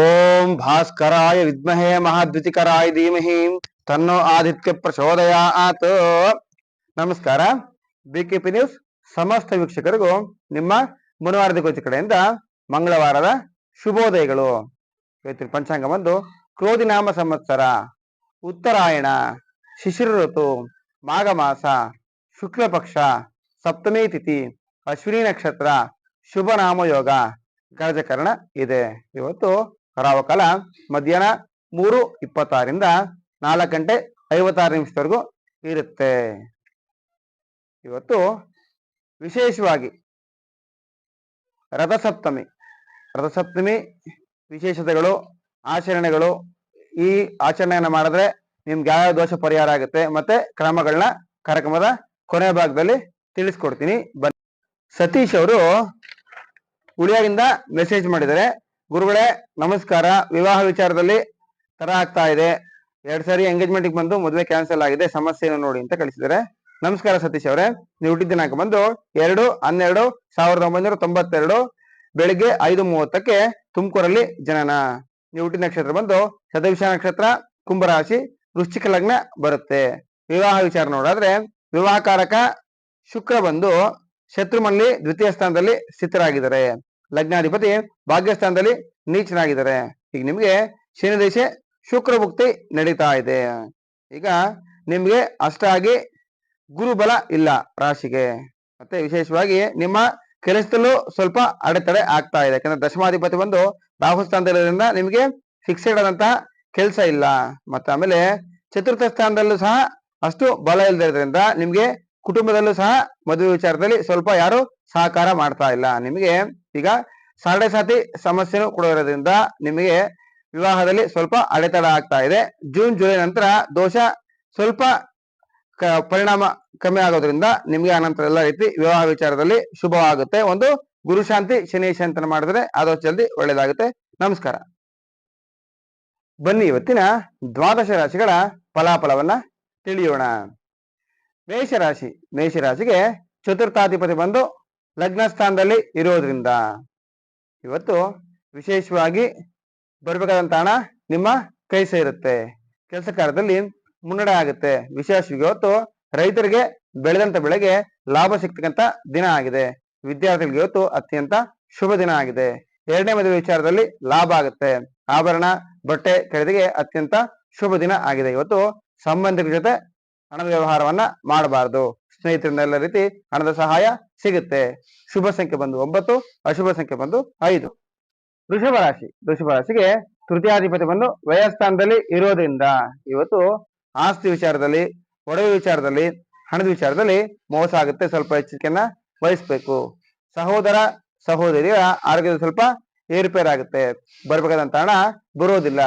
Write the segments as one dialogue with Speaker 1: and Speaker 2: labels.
Speaker 1: ಓಂ ಭಾಸ್ಕರಾಯ ವಿದ್ಮಹೇ ಮಹಾದ್ವಿತಿಕರಾಯ ಧೀಮಹಿ ತನ್ನೋ ಆದಿತ್ಯ ಪ್ರಚೋದಯ ಆತು ನಮಸ್ಕಾರ. ಬಿಕೆಪಿ ನ್ಯೂಸ್ ಸಮಸ್ತ ವೀಕ್ಷಕರಿಗೂ ನಿಮ್ಮ ಮುನವಾರದ ಕೋಚ ಕಡೆಯಿಂದ ಮಂಗಳವಾರದ ಶುಭೋದಯಗಳು. ಇವತ್ತಿನ ಪಂಚಾಂಗ ಬಂದು ಕ್ರೋಧಿನಾಮ ಸಂವತ್ಸರ, ಉತ್ತರಾಯಣ ಶಿಶಿರ ಋತು ಮಾಘ ಮಾಸ ಶುಕ್ಲ ಪಕ್ಷ ಸಪ್ತಮಿ ತಿಥಿ, ಅಶ್ವಿನಿ ನಕ್ಷತ್ರ ಶುಭ ನಾಮಯೋಗ ಗಜಕರ್ಣ ಇದೆ. ಇವತ್ತು ರಾವಕಾಲ ಮಧ್ಯಾಹ್ನ ಮೂರು ಇಪ್ಪತ್ತಾರಿಂದ ನಾಲ್ಕು ಗಂಟೆ ಐವತ್ತಾರು ನಿಮಿಷದವರೆಗೂ ಇರುತ್ತೆ. ಇವತ್ತು ವಿಶೇಷವಾಗಿ ರಥಸಪ್ತಮಿ. ರಥಸಪ್ತಮಿ ವಿಶೇಷತೆಗಳು, ಆಚರಣೆಗಳು. ಈ ಆಚರಣೆಯನ್ನು ಮಾಡಿದ್ರೆ ನಿಮ್ಗೆ ಯಾವ ದೋಷ ಪರಿಹಾರ ಆಗುತ್ತೆ ಮತ್ತೆ ಕ್ರಮಗಳನ್ನ ಕಾರ್ಯಕ್ರಮದ ಕೊನೆ ಭಾಗದಲ್ಲಿ ತಿಳಿಸ್ಕೊಡ್ತೀನಿ. ಬನ್ನಿ. ಸತೀಶ್ ಅವರು ಉಳಿಯಾಗಿಂದ ಮೆಸೇಜ್ ಮಾಡಿದ್ದಾರೆ. ಗುರುಗಳೇ, ನಮಸ್ಕಾರ. ವಿವಾಹ ವಿಚಾರದಲ್ಲಿ ತರ ಆಗ್ತಾ ಇದೆ. ಎರಡ್ ಸಾರಿ ಎಂಗೇಜ್ಮೆಂಟ್ ಬಂದು ಮದುವೆ ಕ್ಯಾನ್ಸಲ್ ಆಗಿದೆ. ಸಮಸ್ಯೆಯನ್ನು ನೋಡಿ ಅಂತ ಕಳಿಸಿದ್ದಾರೆ. ನಮಸ್ಕಾರ ಸತೀಶ್ ಅವರೇ. ನೀವು ಹುಟ್ಟಿದ ದಿನಾಂಕ ಬಂದು ಎರಡು, ಹನ್ನೆರಡು, ಸಾವಿರದ ಒಂಬೈನೂರ ತೊಂಬತ್ತೆರಡು, ಬೆಳಿಗ್ಗೆ ಐದು ಮೂವತ್ತಕ್ಕೆ ತುಮಕೂರಲ್ಲಿ ಜನನ. ನೀವು ಹುಟ್ಟಿದ ನಕ್ಷತ್ರ ಬಂದು ಶತವಿಷ ನಕ್ಷತ್ರ, ಕುಂಭರಾಶಿ, ವೃಶ್ಚಿಕ ಲಗ್ನ ಬರುತ್ತೆ. ವಿವಾಹ ವಿಚಾರ ನೋಡಾದ್ರೆ ವಿವಾಹಕಾರಕ ಶುಕ್ರ ಬಂದು ಶತ್ರುಮಲ್ಲಿ ದ್ವಿತೀಯ ಸ್ಥಾನದಲ್ಲಿ ಸ್ಥಿತರಾಗಿದ್ದಾರೆ. ಲಗ್ನಾಧಿಪತಿ ಭಾಗ್ಯಸ್ಥಾನದಲ್ಲಿ ನೀಚನಾಗಿದ್ದಾರೆ. ಈಗ ನಿಮಗೆ ಶನಿ ದೇಶ ಶುಕ್ರ ಭುಕ್ತಿ ನಡೀತಾ ಇದೆ. ಈಗ ನಿಮಗೆ ಅಷ್ಟಾಗಿ ಗುರುಬಲ ಇಲ್ಲ ರಾಶಿಗೆ. ಮತ್ತೆ ವಿಶೇಷವಾಗಿ ನಿಮ್ಮ ಕೆಲಸದಲ್ಲೂ ಸ್ವಲ್ಪ ಅಡೆತಡೆ ಆಗ್ತಾ ಇದೆ. ಯಾಕಂದ್ರೆ ದಶಮಾಧಿಪತಿ ಬಂದು ರಾಹು ಸ್ಥಾನದಲ್ಲಿರೋದ್ರಿಂದ ನಿಮ್ಗೆ ಫಿಕ್ಸೆಡ್ ಆದಂತಹ ಕೆಲಸ ಇಲ್ಲ. ಮತ್ತೆ ಆಮೇಲೆ ಚತುರ್ಥ ಸ್ಥಾನದಲ್ಲೂ ಸಹ ಅಷ್ಟು ಬಲ ಇಲ್ಲದಿರೋದ್ರಿಂದ ನಿಮ್ಗೆ ಕುಟುಂಬದಲ್ಲೂ ಸಹ ಮದುವೆ ವಿಚಾರದಲ್ಲಿ ಸ್ವಲ್ಪ ಯಾರು ಸಹಕಾರ ಮಾಡ್ತಾ ಇಲ್ಲ. ನಿಮಗೆ ಈಗ ಸಾತಿ ಸಮಸ್ಯೆನೂ ಕೂಡ ಇರೋದ್ರಿಂದ ನಿಮಗೆ ವಿವಾಹದಲ್ಲಿ ಸ್ವಲ್ಪ ಅಡೆತಡ ಆಗ್ತಾ ಇದೆ. ಜೂನ್, ಜುಲೈ ನಂತರ ದೋಷ ಸ್ವಲ್ಪ ಪರಿಣಾಮ ಕಮ್ಮಿ ಆಗೋದ್ರಿಂದ ನಿಮ್ಗೆ ಆನಂತರ ಎಲ್ಲ ರೀತಿ ವಿವಾಹ ವಿಚಾರದಲ್ಲಿ ಶುಭವಾಗುತ್ತೆ. ಒಂದು ಗುರುಶಾಂತಿ ಶನಿ ಶಾಂತನ ಮಾಡಿದ್ರೆ ಅದು ಜಲ್ದಿ ಒಳ್ಳೇದಾಗುತ್ತೆ ನಮಸ್ಕಾರ. ಬನ್ನಿ ಇವತ್ತಿನ ದ್ವಾದಶ ರಾಶಿಗಳ ಫಲಾಫಲವನ್ನ ತಿಳಿಯೋಣ. ಮೇಷರಾಶಿ, ಮೇಷರಾಶಿಗೆ ಚತುರ್ಥಾಧಿಪತಿ ಬಂದು ಲಗ್ನ ಸ್ಥಾನದಲ್ಲಿ ಇರೋದ್ರಿಂದ ಇವತ್ತು ವಿಶೇಷವಾಗಿ ಬರ್ಬೇಕಾದಂತ ಹಣ ನಿಮ್ಮ ಕೈ ಸೇರುತ್ತೆ. ಕೆಲಸ ಕಾರ್ಯದಲ್ಲಿ ಮುನ್ನಡೆ ಆಗುತ್ತೆ. ವಿಶೇಷವಾಗಿ ಇವತ್ತು ರೈತರಿಗೆ ಬೆಳೆದಂತ ಬೆಳೆಗೆ ಲಾಭ ಸಿಗ್ತಕ್ಕಂತ ದಿನ ಆಗಿದೆ. ವಿದ್ಯಾರ್ಥಿಗಳಿಗೆ ಇವತ್ತು ಅತ್ಯಂತ ಶುಭ ದಿನ ಆಗಿದೆ. ಎರಡನೇ ಮದುವೆ ವಿಚಾರದಲ್ಲಿ ಲಾಭ ಆಗುತ್ತೆ. ಆಭರಣ, ಬಟ್ಟೆ ಖರೀದಿಗೆ ಅತ್ಯಂತ ಶುಭ ದಿನ ಆಗಿದೆ. ಇವತ್ತು ಸಂಬಂಧಿಕರ ಜೊತೆ ಹಣದ ವ್ಯವಹಾರವನ್ನ ಮಾಡಬಾರದು. ಸ್ನೇಹಿತರಿಂದ ಎಲ್ಲ ರೀತಿ ಹಣದ ಸಹಾಯ ಸಿಗುತ್ತೆ. ಶುಭ ಸಂಖ್ಯೆ ಬಂದು ಒಂಬತ್ತು, ಅಶುಭ ಸಂಖ್ಯೆ ಬಂದು ಐದು. ವೃಷಭ ರಾಶಿ. ವೃಷಭ ರಾಶಿಗೆ ತೃತೀಯಾಧಿಪತಿ ಬಂದು ವ್ಯಯಸ್ಥಾನದಲ್ಲಿ ಇರೋದ್ರಿಂದ ಇವತ್ತು ಆಸ್ತಿ ವಿಚಾರದಲ್ಲಿ, ಒಡವೆ ವಿಚಾರದಲ್ಲಿ, ಹಣದ ವಿಚಾರದಲ್ಲಿ ಮೋಸ ಆಗುತ್ತೆ. ಸ್ವಲ್ಪ ಎಚ್ಚರಿಕೆಯನ್ನ ವಹಿಸ್ಬೇಕು. ಸಹೋದರ ಸಹೋದರಿಯ ಆರೋಗ್ಯದ ಸ್ವಲ್ಪ ಏರುಪೇರು ಆಗುತ್ತೆ. ಬರ್ಬೇಕಾದಂತ ಹಣ ಬರೋದಿಲ್ಲ.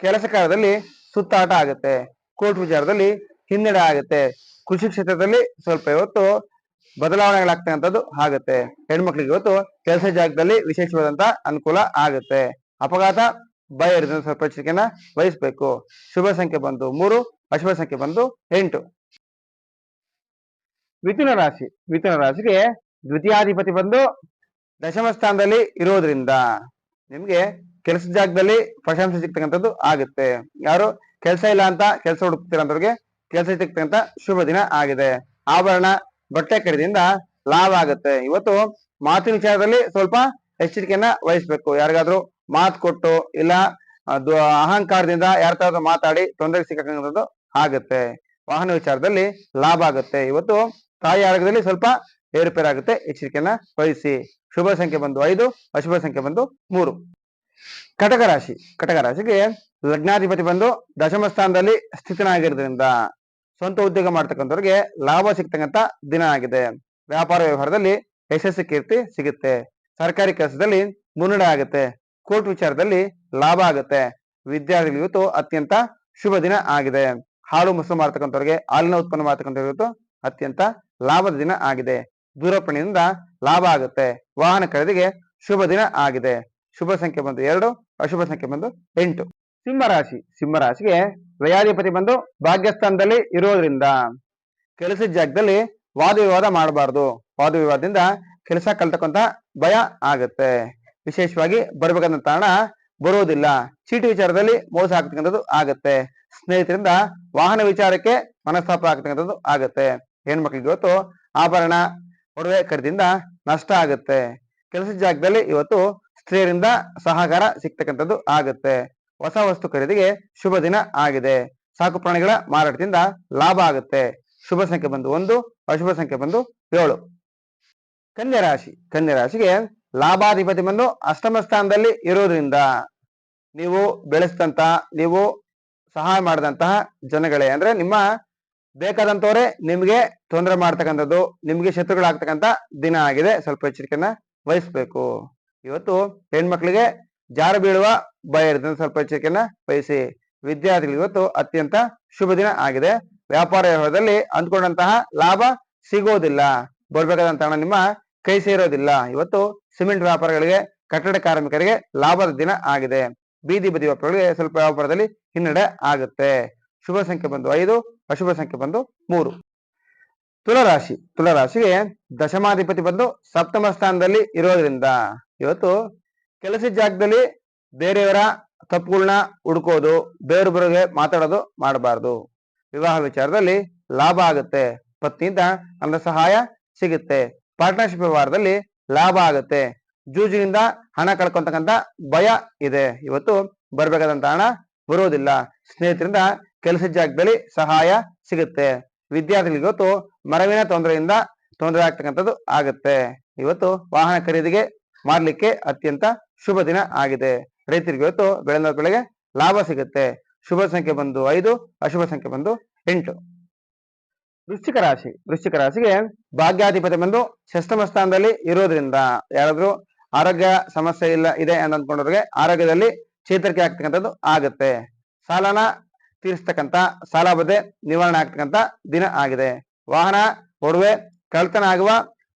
Speaker 1: ಕೆಲಸ ಕಾರ್ಯದಲ್ಲಿ ಸುತ್ತಾಟ ಆಗುತ್ತೆ. ಕೋರ್ಟ್ ವಿಚಾರದಲ್ಲಿ ಹಿನ್ನಡೆ ಆಗುತ್ತೆ. ಕೃಷಿ ಕ್ಷೇತ್ರದಲ್ಲಿ ಸ್ವಲ್ಪ ಇವತ್ತು ಬದಲಾವಣೆಗಳಾಗ್ತಕ್ಕಂಥದ್ದು ಆಗುತ್ತೆ. ಹೆಣ್ಮಕ್ಳಿಗೆ ಇವತ್ತು ಕೆಲಸ ಜಾಗದಲ್ಲಿ ವಿಶೇಷವಾದಂತ ಅನುಕೂಲ ಆಗುತ್ತೆ. ಅಪಘಾತ, ಭಯ ಸ್ವಲ್ಪ ಎಚ್ಚರಿಕೆಯನ್ನ ವಹಿಸ್ಬೇಕು. ಶುಭ ಸಂಖ್ಯೆ ಬಂದು ಮೂರು, ಅಶುಭ ಸಂಖ್ಯೆ ಬಂದು ಎಂಟು. ಮಿಥುನ ರಾಶಿ. ಮಿಥುನ ರಾಶಿಗೆ ದ್ವಿತೀಯಾಧಿಪತಿ ಬಂದು ದಶಮ ಸ್ಥಾನದಲ್ಲಿ ಇರೋದ್ರಿಂದ ನಿಮ್ಗೆ ಕೆಲಸ ಜಾಗದಲ್ಲಿ ಪ್ರಶಂಸೆ ಸಿಗ್ತಕ್ಕಂಥದ್ದು ಆಗುತ್ತೆ. ಯಾರು ಕೆಲಸ ಇಲ್ಲ ಅಂತ ಕೆಲಸ ಹುಡುಕ್ತಿರೋಂಥವ್ರಿಗೆ ಕೆಲಸ ಸಿಗ್ತಕ್ಕಂಥ ಶುಭ ದಿನ ಆಗಿದೆ. ಆಭರಣ, ಬಟ್ಟೆ ಖರೀದಿಯಿಂದ ಲಾಭ ಆಗುತ್ತೆ. ಇವತ್ತು ಮಾತಿನ ವಿಚಾರದಲ್ಲಿ ಸ್ವಲ್ಪ ಎಚ್ಚರಿಕೆಯನ್ನ ವಹಿಸ್ಬೇಕು. ಯಾರಿಗಾದ್ರೂ ಮಾತು ಕೊಟ್ಟು ಇಲ್ಲ ಅಹಂಕಾರದಿಂದ ಯಾರ ಮಾತಾಡಿ ತೊಂದರೆ ಸಿಕ್ಕಂಥದ್ದು ಆಗುತ್ತೆ. ವಾಹನ ವಿಚಾರದಲ್ಲಿ ಲಾಭ ಆಗುತ್ತೆ. ಇವತ್ತು ತಾಯಿ ಆರೋಗ್ಯದಲ್ಲಿ ಸ್ವಲ್ಪ ಏರುಪೇರಾಗುತ್ತೆ. ಎಚ್ಚರಿಕೆಯನ್ನ ವಹಿಸಿ. ಶುಭ ಸಂಖ್ಯೆ ಬಂದು ಐದು, ಅಶುಭ ಸಂಖ್ಯೆ ಬಂದು ಮೂರು. ಕಟಕ ರಾಶಿ. ಕಟಕ ರಾಶಿಗೆ ಲಗ್ನಾಧಿಪತಿ ಬಂದು ದಶಮ ಸ್ಥಾನದಲ್ಲಿ ಸ್ಥಿತನಾಗಿರೋದ್ರಿಂದ ಸ್ವಂತ ಉದ್ಯೋಗ ಮಾಡ್ತಕ್ಕಂಥವ್ರಿಗೆ ಲಾಭ ಸಿಗ್ತಕ್ಕಂಥ ದಿನ ಆಗಿದೆ. ವ್ಯಾಪಾರ ವ್ಯವಹಾರದಲ್ಲಿ ಯಶಸ್ಸು ಕೀರ್ತಿ ಸಿಗುತ್ತೆ. ಸರ್ಕಾರಿ ಕೆಲಸದಲ್ಲಿ ಮುನ್ನಡೆ ಆಗುತ್ತೆ. ಕೋರ್ಟ್ ವಿಚಾರದಲ್ಲಿ ಲಾಭ ಆಗುತ್ತೆ. ವಿದ್ಯಾರ್ಥಿಗಳು ಇವತ್ತು ಅತ್ಯಂತ ಶುಭ ದಿನ ಆಗಿದೆ. ಹಾಲು ಮೊಸರು ಮಾಡ್ತಕ್ಕಂಥವ್ರಿಗೆ, ಹಾಲಿನ ಉತ್ಪನ್ನ ಮಾಡ್ತಕ್ಕಂಥವ್ರಿಗೆ ಇವತ್ತು ಅತ್ಯಂತ ಲಾಭದ ದಿನ ಆಗಿದೆ. ದೂರಪಣಿಯಿಂದ ಲಾಭ ಆಗುತ್ತೆ. ವಾಹನ ಖರೀದಿಗೆ ಶುಭ ದಿನ ಆಗಿದೆ. ಶುಭ ಸಂಖ್ಯೆ ಬಂದು ಎರಡು, ಅಶುಭ ಸಂಖ್ಯೆ ಬಂದು ಎಂಟು. ಸಿಂಹರಾಶಿ ಸಿಂಹರಾಶಿಗೆ ವ್ಯಯಾಧಿಪತಿ ಬಂದು ಭಾಗ್ಯಸ್ಥಾನದಲ್ಲಿ ಇರೋದ್ರಿಂದ ಕೆಲಸದ ಜಾಗದಲ್ಲಿ ವಾದ ವಿವಾದ ಮಾಡಬಾರ್ದು. ವಾದ ವಿವಾದದಿಂದ ಕೆಲಸ ಕಲ್ತಕ್ಕಂತ ಭಯ ಆಗತ್ತೆ. ವಿಶೇಷವಾಗಿ ಬರ್ಬೇಕಂತ ತಾಣ ಬರೋದಿಲ್ಲ. ಚೀಟಿ ವಿಚಾರದಲ್ಲಿ ಮೋಸ ಆಗ್ತಕ್ಕಂಥದ್ದು ಆಗತ್ತೆ. ಸ್ನೇಹಿತರಿಂದ ವಾಹನ ವಿಚಾರಕ್ಕೆ ಮನಸ್ತಾಪ ಆಗ್ತಕ್ಕಂಥದ್ದು ಆಗತ್ತೆ. ಹೆಣ್ಮಕ್ಳಿಗೆ ಇವತ್ತು ಆಭರಣ, ಒಡವೆ ಖರೀದಿಯಿಂದ ನಷ್ಟ ಆಗುತ್ತೆ. ಕೆಲಸದ ಜಾಗದಲ್ಲಿ ಇವತ್ತು ಸ್ತ್ರೀಯರಿಂದ ಸಹಕಾರ ಸಿಗ್ತಕ್ಕಂಥದ್ದು ಆಗುತ್ತೆ. ಹೊಸ ವಸ್ತು ಖರೀದಿಗೆ ಶುಭ ದಿನ ಆಗಿದೆ. ಸಾಕು ಪ್ರಾಣಿಗಳ ಮಾರಾಟದಿಂದ ಲಾಭ ಆಗುತ್ತೆ. ಶುಭ ಸಂಖ್ಯೆ ಬಂದು ಒಂದು, ಅಶುಭ ಸಂಖ್ಯೆ ಬಂದು ಏಳು. ಕನ್ಯಾ ರಾಶಿ. ಕನ್ಯಾ ರಾಶಿಗೆ ಲಾಭಾಧಿಪತಿ ಬಂದು ಅಷ್ಟಮ ಸ್ಥಾನದಲ್ಲಿ ಇರೋದ್ರಿಂದ ನೀವು ಬೆಳೆಸಿದಂತ, ನೀವು ಸಹಾಯ ಮಾಡಿದಂತಹ ಜನಗಳೇ. ಅಂದ್ರೆ ನಿಮ್ಮ ಬೇಕಾದಂತವರೇ ನಿಮ್ಗೆ ತೊಂದರೆ ಮಾಡ್ತಕ್ಕಂಥದ್ದು, ನಿಮ್ಗೆ ಶತ್ರುಗಳಾಗ್ತಕ್ಕಂಥ ದಿನ ಆಗಿದೆ. ಸ್ವಲ್ಪ ಎಚ್ಚರಿಕೆಯನ್ನ ವಹಿಸ್ಬೇಕು. ಇವತ್ತು ಹೆಣ್ಮಕ್ಳಿಗೆ ಜಾರು ಬೀಳುವ ಭಯ ಸ್ವಲ್ಪ ಎಚ್ಚರಿಕೆಯನ್ನ ವಹಿಸಿ ವಿದ್ಯಾರ್ಥಿಗಳಿಗೆ ಇವತ್ತು ಅತ್ಯಂತ ಶುಭ ದಿನ ಆಗಿದೆ. ವ್ಯಾಪಾರ ವ್ಯವಹಾರದಲ್ಲಿ ಅಂದ್ಕೊಂಡಂತಹ ಲಾಭ ಸಿಗೋದಿಲ್ಲ. ಬರ್ಬೇಕಾದಂತ ಹಣ ನಿಮ್ಮ ಕೈ ಸೇರೋದಿಲ್ಲ. ಇವತ್ತು ಸಿಮೆಂಟ್ ವ್ಯಾಪಾರಗಳಿಗೆ, ಕಟ್ಟಡ ಕಾರ್ಮಿಕರಿಗೆ ಲಾಭದ ದಿನ ಆಗಿದೆ. ಬೀದಿ ಬದಿ ವ್ಯಾಪಾರಗಳಿಗೆ ಸ್ವಲ್ಪ ವ್ಯಾಪಾರದಲ್ಲಿ ಹಿನ್ನಡೆ ಆಗುತ್ತೆ. ಶುಭ ಸಂಖ್ಯೆ ಬಂದು ಐದು, ಅಶುಭ ಸಂಖ್ಯೆ ಬಂದು ಮೂರು. ತುಲರಾಶಿ. ತುಲರಾಶಿಗೆ ದಶಮಾಧಿಪತಿ ಬಂದು ಸಪ್ತಮ ಸ್ಥಾನದಲ್ಲಿ ಇರೋದ್ರಿಂದ ಇವತ್ತು ಕೆಲಸದ ಜಾಗದಲ್ಲಿ ಬೇರೆಯವರ ತಪ್ಪುಗಳನ್ನ ಹುಡ್ಕೋದು ಬೇರೊಬ್ಬರಿಗೆ ಬರೋಗೆ ಮಾತಾಡೋದು ಮಾಡಬಾರ್ದು. ವಿವಾಹ ವಿಚಾರದಲ್ಲಿ ಲಾಭ ಆಗುತ್ತೆ. ಪತ್ನಿಯಿಂದ ನನ್ನ ಸಹಾಯ ಸಿಗುತ್ತೆ. ಪಾರ್ಟ್ನರ್ಶಿಪ್ ವ್ಯವಹಾರದಲ್ಲಿ ಲಾಭ ಆಗುತ್ತೆ. ಜೂಜಿನಿಂದ ಹಣ ಕಳ್ಕೊಂತಕ್ಕಂತ ಭಯ ಇದೆ. ಇವತ್ತು ಬರ್ಬೇಕಾದಂತ ಹಣ ಬರುವುದಿಲ್ಲ ಸ್ನೇಹಿತರಿಂದ ಕೆಲಸದ ಜಾಗದಲ್ಲಿ ಸಹಾಯ ಸಿಗುತ್ತೆ. ವಿದ್ಯಾರ್ಥಿಗಳಿಗೆ ಇವತ್ತು ಮರವಿನ ತೊಂದರೆಯಿಂದ ತೊಂದರೆ ಆಗ್ತಕ್ಕಂಥದ್ದು ಆಗುತ್ತೆ. ಇವತ್ತು ವಾಹನ ಖರೀದಿಗೆ ಮಾಡ್ಲಿಕ್ಕೆ ಅತ್ಯಂತ ಶುಭ ದಿನ ಆಗಿದೆ. ರೈತರಿಗೆ ಇವತ್ತು ಬೆಳೆಗೆ ಲಾಭ ಸಿಗುತ್ತೆ. ಶುಭ ಸಂಖ್ಯೆ ಬಂದು ಐದು, ಅಶುಭ ಸಂಖ್ಯೆ ಬಂದು ಎಂಟು. ವೃಶ್ಚಿಕ ರಾಶಿ, ವೃಶ್ಚಿಕ ರಾಶಿಗೆ ಭಾಗ್ಯಾಧಿಪತಿ ಬಂದು ಷಷ್ಠಮ ಸ್ಥಾನದಲ್ಲಿ ಇರೋದ್ರಿಂದ ಯಾರಾದ್ರೂ ಆರೋಗ್ಯ ಸಮಸ್ಯೆ ಇಲ್ಲ, ಇದೆ ಅಂತ ಅಂದ್ಕೊಂಡವ್ರಿಗೆ ಆರೋಗ್ಯದಲ್ಲಿ ಚೇತರಿಕೆ ಆಗ್ತಕ್ಕಂಥದ್ದು ಆಗುತ್ತೆ. ಸಾಲನ ತೀರಿಸ್ತಕ್ಕಂಥ, ಸಾಲ ಬದೆ ನಿವಾರಣೆ ಆಗ್ತಕ್ಕಂಥ ದಿನ ಆಗಿದೆ. ವಾಹನ, ಒಡವೆ ಕಳ್ತನ ಆಗುವ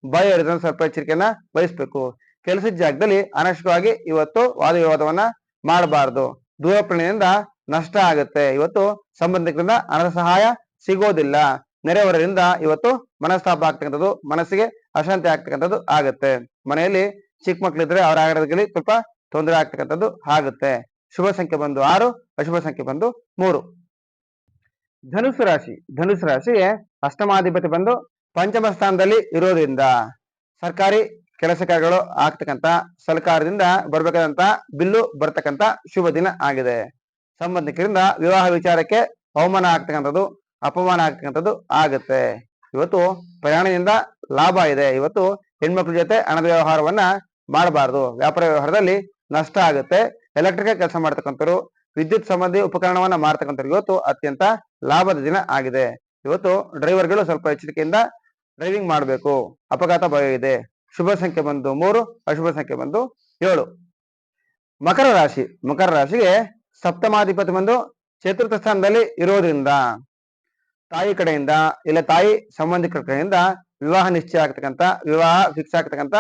Speaker 1: ಭಯ ಸ್ವಲ್ಪ ಎಚ್ಚರಿಕೆಯನ್ನ ವಹಿಸ್ಬೇಕು. ಕೆಲಸದ ಜಾಗದಲ್ಲಿ ಅನಶ್ಕವಾಗಿ ಇವತ್ತು ವಾದ ವಿವಾದವನ್ನ ಮಾಡಬಾರದು. ದೂರ ಪ್ರಯಾಣದಿಂದ ನಷ್ಟ ಆಗುತ್ತೆ. ಇವತ್ತು ಸಂಬಂಧಿಕರಿಂದ ಹಣದ ಸಹಾಯ ಸಿಗೋದಿಲ್ಲ. ನೆರೆಯವರಿಂದ ಇವತ್ತು ಮನಸ್ತಾಪ ಆಗ್ತಕ್ಕಂಥದ್ದು ಮನಸ್ಸಿಗೆ ಅಶಾಂತಿ ಆಗ್ತಕ್ಕಂಥದ್ದು ಆಗುತ್ತೆ. ಮನೆಯಲ್ಲಿ ಚಿಕ್ಕ ಮಕ್ಕಳಿದ್ರೆ ಅವರ ಆರೋಗ್ಯದಲ್ಲಿ ಸ್ವಲ್ಪ ತೊಂದರೆ ಆಗ್ತಕ್ಕಂಥದ್ದು ಆಗುತ್ತೆ. ಶುಭ ಸಂಖ್ಯೆ ಬಂದು ಆರು, ಅಶುಭ ಸಂಖ್ಯೆ ಬಂದು ಮೂರು. ಧನುಸು ರಾಶಿ. ಧನುಸು ರಾಶಿಗೆ ಅಷ್ಟಮಾಧಿಪತಿ ಬಂದು ಪಂಚಮ ಸ್ಥಾನದಲ್ಲಿ ಇರೋದ್ರಿಂದ ಸರ್ಕಾರಿ ಕೆಲಸ ಕಾರ್ಯಗಳು ಆಗ್ತಕ್ಕಂತ ಸರ್ಕಾರದಿಂದ ಬರ್ಬೇಕಾದಂತ ಬಿಲ್ಲು ಬರ್ತಕ್ಕಂತ ಶುಭ ದಿನ ಆಗಿದೆ. ಸಂಬಂಧಿಕರಿಂದ ವಿವಾಹ ವಿಚಾರಕ್ಕೆ ಅವಮಾನ ಆಗ್ತಕ್ಕಂಥದ್ದು, ಅಪಮಾನ ಆಗ್ತಕ್ಕಂಥದ್ದು ಆಗುತ್ತೆ. ಇವತ್ತು ಪ್ರಯಾಣದಿಂದ ಲಾಭ ಇದೆ. ಇವತ್ತು ಹೆಣ್ಮಕ್ಳ ಜೊತೆ ಹಣದ ವ್ಯವಹಾರವನ್ನ ಮಾಡಬಾರದು. ವ್ಯಾಪಾರ ವ್ಯವಹಾರದಲ್ಲಿ ನಷ್ಟ ಆಗುತ್ತೆ. ಎಲೆಕ್ಟ್ರಿಕಲ್ ಕೆಲಸ ಮಾಡ್ತಕ್ಕಂಥವ್ರು, ವಿದ್ಯುತ್ ಸಂಬಂಧಿ ಉಪಕರಣವನ್ನ ಮಾಡ್ತಕ್ಕಂಥವ್ರು ಇವತ್ತು ಅತ್ಯಂತ ಲಾಭದ ದಿನ ಆಗಿದೆ. ಇವತ್ತು ಡ್ರೈವರ್ಗಳು ಸ್ವಲ್ಪ ಎಚ್ಚರಿಕೆಯಿಂದ ಡ್ರೈವಿಂಗ್ ಮಾಡಬೇಕು. ಅಪಘಾತ ಭಯ ಇದೆ. ಶುಭ ಸಂಖ್ಯೆ ಬಂದು ಮೂರು, ಅಶುಭ ಸಂಖ್ಯೆ ಬಂದು ಏಳು. ಮಕರ ರಾಶಿ, ಮಕರ ರಾಶಿಗೆ ಸಪ್ತಮಾಧಿಪತಿ ಬಂದು ಚತುರ್ಥ ಸ್ಥಾನದಲ್ಲಿ ಇರೋದ್ರಿಂದ ತಾಯಿ ಕಡೆಯಿಂದ ಇಲ್ಲ ತಾಯಿ ಸಂಬಂಧಿಕರ ಕಡೆಯಿಂದ ವಿವಾಹ ನಿಶ್ಚಯ ಆಗ್ತಕ್ಕಂಥ, ವಿವಾಹ ಫಿಕ್ಸ್ ಆಗ್ತಕ್ಕಂತ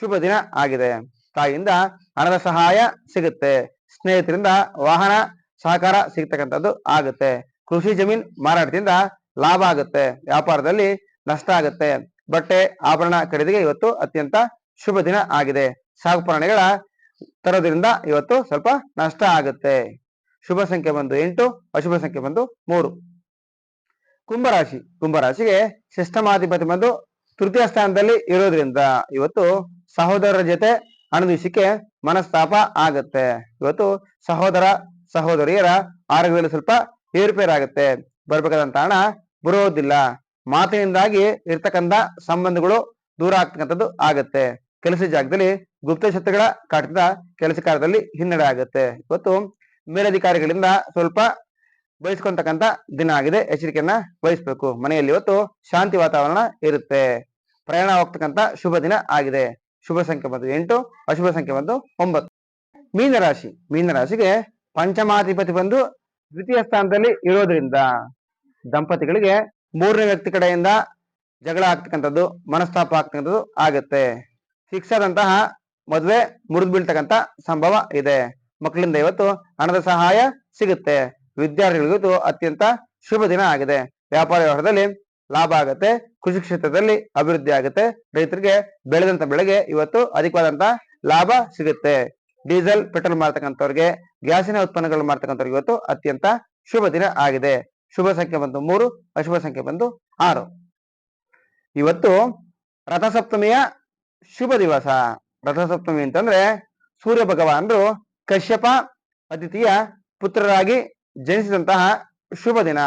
Speaker 1: ಶುಭ ದಿನ ಆಗಿದೆ. ತಾಯಿಯಿಂದ ಹಣದ ಸಹಾಯ ಸಿಗುತ್ತೆ. ಸ್ನೇಹಿತರಿಂದ ವಾಹನ ಸಹಕಾರ ಸಿಗ್ತಕ್ಕಂಥದ್ದು ಆಗುತ್ತೆ. ಕೃಷಿ ಜಮೀನ್ ಮಾರಾಟದಿಂದ ಲಾಭ ಆಗುತ್ತೆ. ವ್ಯಾಪಾರದಲ್ಲಿ ನಷ್ಟ ಆಗುತ್ತೆ. ಬಟ್ಟೆ ಆಭರಣ ಖರೀದಿಗೆ ಇವತ್ತು ಅತ್ಯಂತ ಶುಭ ದಿನ ಆಗಿದೆ. ಸಾಕು ಪ್ರಾಣಿಗಳ ತರೋದ್ರಿಂದ ಇವತ್ತು ಸ್ವಲ್ಪ ನಷ್ಟ ಆಗುತ್ತೆ. ಶುಭ ಸಂಖ್ಯೆ ಬಂದು ಎಂಟು, ಅಶುಭ ಸಂಖ್ಯೆ ಬಂದು ಮೂರು. ಕುಂಭರಾಶಿ ಕುಂಭರಾಶಿಗೆ ಶಿಷ್ಟಮಾಧಿಪತಿ ಬಂದು ತೃತೀಯ ಸ್ಥಾನದಲ್ಲಿ ಇರೋದ್ರಿಂದ ಇವತ್ತು ಸಹೋದರರ ಜೊತೆ ಹಣದಿಸಿಕೆ ಮನಸ್ತಾಪ ಆಗತ್ತೆ. ಇವತ್ತು ಸಹೋದರ, ಸಹೋದರಿಯರ ಆರೋಗ್ಯದಲ್ಲಿ ಸ್ವಲ್ಪ ಏರುಪೇರಾಗುತ್ತೆ. ಬರ್ಬೇಕಾದಂತ ಹಣ ಬರೋದಿಲ್ಲ. ಮಾತಿನಿಂದಾಗಿ ಇರ್ತಕ್ಕಂಥ ಸಂಬಂಧಗಳು ದೂರ ಆಗ್ತಕ್ಕಂಥದ್ದು ಆಗತ್ತೆ. ಕೆಲಸ ಜಾಗದಲ್ಲಿ ಗುಪ್ತ ಶತ್ರುಗಳ ಕಾಟದ ಕೆಲಸ ಕಾರ್ಯದಲ್ಲಿ ಹಿನ್ನಡೆ ಆಗುತ್ತೆ. ಇವತ್ತು ಮೇಲಧಿಕಾರಿಗಳಿಂದ ಸ್ವಲ್ಪ ಬಯಸ್ಕೊಂತಕ್ಕಂಥ ದಿನ ಆಗಿದೆ. ಎಚ್ಚರಿಕೆಯನ್ನ ವಹಿಸ್ಬೇಕು. ಮನೆಯಲ್ಲಿ ಇವತ್ತು ಶಾಂತಿ ವಾತಾವರಣ ಇರುತ್ತೆ. ಪ್ರಯಾಣ ಹೋಗ್ತಕ್ಕಂಥ ಶುಭ ದಿನ ಆಗಿದೆ. ಶುಭ ಸಂಖ್ಯೆ ಬಂದು ಎಂಟು, ಅಶುಭ ಸಂಖ್ಯೆ ಬಂದು ಒಂಬತ್ತು. ಮೀನರಾಶಿ ಮೀನರಾಶಿಗೆ ಪಂಚಮಾಧಿಪತಿ ಬಂದು ದ್ವಿತೀಯ ಸ್ಥಾನದಲ್ಲಿ ಇರೋದ್ರಿಂದ ದಂಪತಿಗಳಿಗೆ ಮೂರನೇ ವ್ಯಕ್ತಿ ಕಡೆಯಿಂದ ಜಗಳ ಆಗ್ತಕ್ಕಂಥದ್ದು, ಮನಸ್ತಾಪ ಆಗ್ತಕ್ಕಂಥದ್ದು ಆಗುತ್ತೆ. ಫಿಕ್ಸ್ ಆದಂತಹ ಮದುವೆ ಮುರಿದು ಬೀಳ್ತಕ್ಕಂಥ ಸಂಭವ ಇದೆ. ಮಕ್ಕಳಿಂದ ಇವತ್ತು ಹಣದ ಸಹಾಯ ಸಿಗುತ್ತೆ. ವಿದ್ಯಾರ್ಥಿಗಳಿಗೂ ಅತ್ಯಂತ ಶುಭ ದಿನ ಆಗಿದೆ. ವ್ಯಾಪಾರ ವ್ಯವಹಾರದಲ್ಲಿ ಲಾಭ ಆಗುತ್ತೆ, ಕೃಷಿ ಕ್ಷೇತ್ರದಲ್ಲಿ ಅಭಿವೃದ್ಧಿ ಆಗುತ್ತೆ. ರೈತರಿಗೆ ಬೆಳೆದಂತ ಬೆಳೆಗೆ ಇವತ್ತು ಅಧಿಕವಾದಂತಹ ಲಾಭ ಸಿಗುತ್ತೆ. ಡೀಸೆಲ್, ಪೆಟ್ರೋಲ್ ಮಾರ್ತಕ್ಕಂಥವ್ರಿಗೆ, ಗ್ಯಾಸಿನ ಉತ್ಪನ್ನಗಳು ಮಾರ್ತಕ್ಕಂಥವ್ರಿಗೆ ಇವತ್ತು ಅತ್ಯಂತ ಶುಭ ದಿನ ಆಗಿದೆ. ಶುಭ ಸಂಖ್ಯೆ ಬಂತು ಮೂರು, ಅಶುಭ ಸಂಖ್ಯೆ ಬಂತು ಆರು. ಇವತ್ತು ರಥಸಪ್ತಮಿಯ ಶುಭ ದಿವಸ. ರಥಸಪ್ತಮಿ ಅಂತಂದ್ರೆ ಸೂರ್ಯ ಭಗವಾನರು ಕಶ್ಯಪ ಅತಿಥಿಯ ಪುತ್ರರಾಗಿ ಜನಿಸಿದಂತಹ ಶುಭ ದಿನ.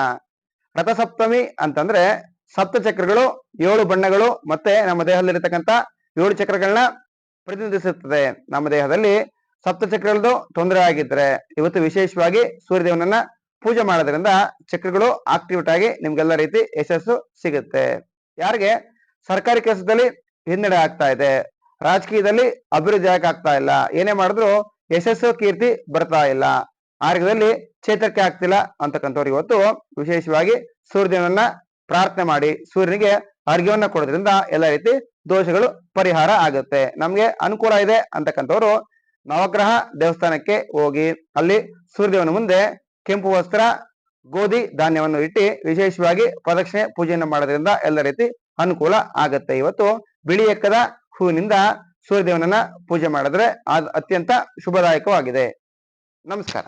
Speaker 1: ರಥಸಪ್ತಮಿ ಅಂತಂದ್ರೆ ಸಪ್ತ ಚಕ್ರಗಳು, ಏಳು ಬಣ್ಣಗಳು ಮತ್ತೆ ನಮ್ಮ ದೇಹದಲ್ಲಿರತಕ್ಕಂತ ಏಳು ಚಕ್ರಗಳನ್ನ ಪ್ರತಿನಿಧಿಸುತ್ತದೆ. ನಮ್ಮ ದೇಹದಲ್ಲಿ ಸಪ್ತ ಚಕ್ರಗಳದ್ದು ತೊಂದರೆ ಆಗಿದ್ರೆ ಇವತ್ತು ವಿಶೇಷವಾಗಿ ಸೂರ್ಯದೇವನನ್ನ ಪೂಜೆ ಮಾಡೋದ್ರಿಂದ ಚಕ್ರಗಳು ಆಕ್ಟಿವೇಟ್ ಆಗಿ ನಿಮ್ಗೆಲ್ಲ ರೀತಿ ಯಶಸ್ಸು ಸಿಗುತ್ತೆ. ಯಾರಿಗೆ? ಸರ್ಕಾರಿ ಕೆಲಸದಲ್ಲಿ ಹಿನ್ನಡೆ ಆಗ್ತಾ ಇದೆ. ರಾಜಕೀಯದಲ್ಲಿ ಅಭಿವೃದ್ಧಿ ಆಗ್ತಾ ಇಲ್ಲ? ಏನೇ ಮಾಡಿದ್ರು ಯಶಸ್ಸು, ಕೀರ್ತಿ ಬರ್ತಾ ಇಲ್ಲ. ಆರೋಗ್ಯದಲ್ಲಿ ಚೇತರಿಕೆ ಆಗ್ತಿಲ್ಲ ಅಂತಕ್ಕಂಥವ್ರು ಇವತ್ತು ವಿಶೇಷವಾಗಿ ಸೂರ್ಯನನ್ನ ಪ್ರಾರ್ಥನೆ ಮಾಡಿ, ಸೂರ್ಯನಿಗೆ ಅರ್ಘ್ಯವನ್ನ ಕೊಡೋದ್ರಿಂದ ಎಲ್ಲ ರೀತಿ ದೋಷಗಳು ಪರಿಹಾರ ಆಗುತ್ತೆ. ನಮ್ಗೆ ಅನುಕೂಲ ಇದೆ ಅಂತಕ್ಕಂಥವ್ರು ನವಗ್ರಹ ದೇವಸ್ಥಾನಕ್ಕೆ ಹೋಗಿ, ಅಲ್ಲಿ ಸೂರ್ಯದೇವನ ಮುಂದೆ ಕೆಂಪು ವಸ್ತ್ರ, ಗೋಧಿ ಧಾನ್ಯವನ್ನು ಇಟ್ಟು ವಿಶೇಷವಾಗಿ ಪ್ರದಕ್ಷಿಣೆ ಪೂಜೆಯನ್ನು ಮಾಡೋದ್ರಿಂದ ಎಲ್ಲ ರೀತಿ ಅನುಕೂಲ ಆಗತ್ತೆ. ಇವತ್ತು ಬಿಳಿ ಎಕ್ಕದ ಹೂವಿನಿಂದ ಸೂರ್ಯದೇವನನ್ನ ಪೂಜೆ ಮಾಡಿದ್ರೆ ಅತ್ಯಂತ ಶುಭದಾಯಕವಾಗಿದೆ. ನಮಸ್ಕಾರ.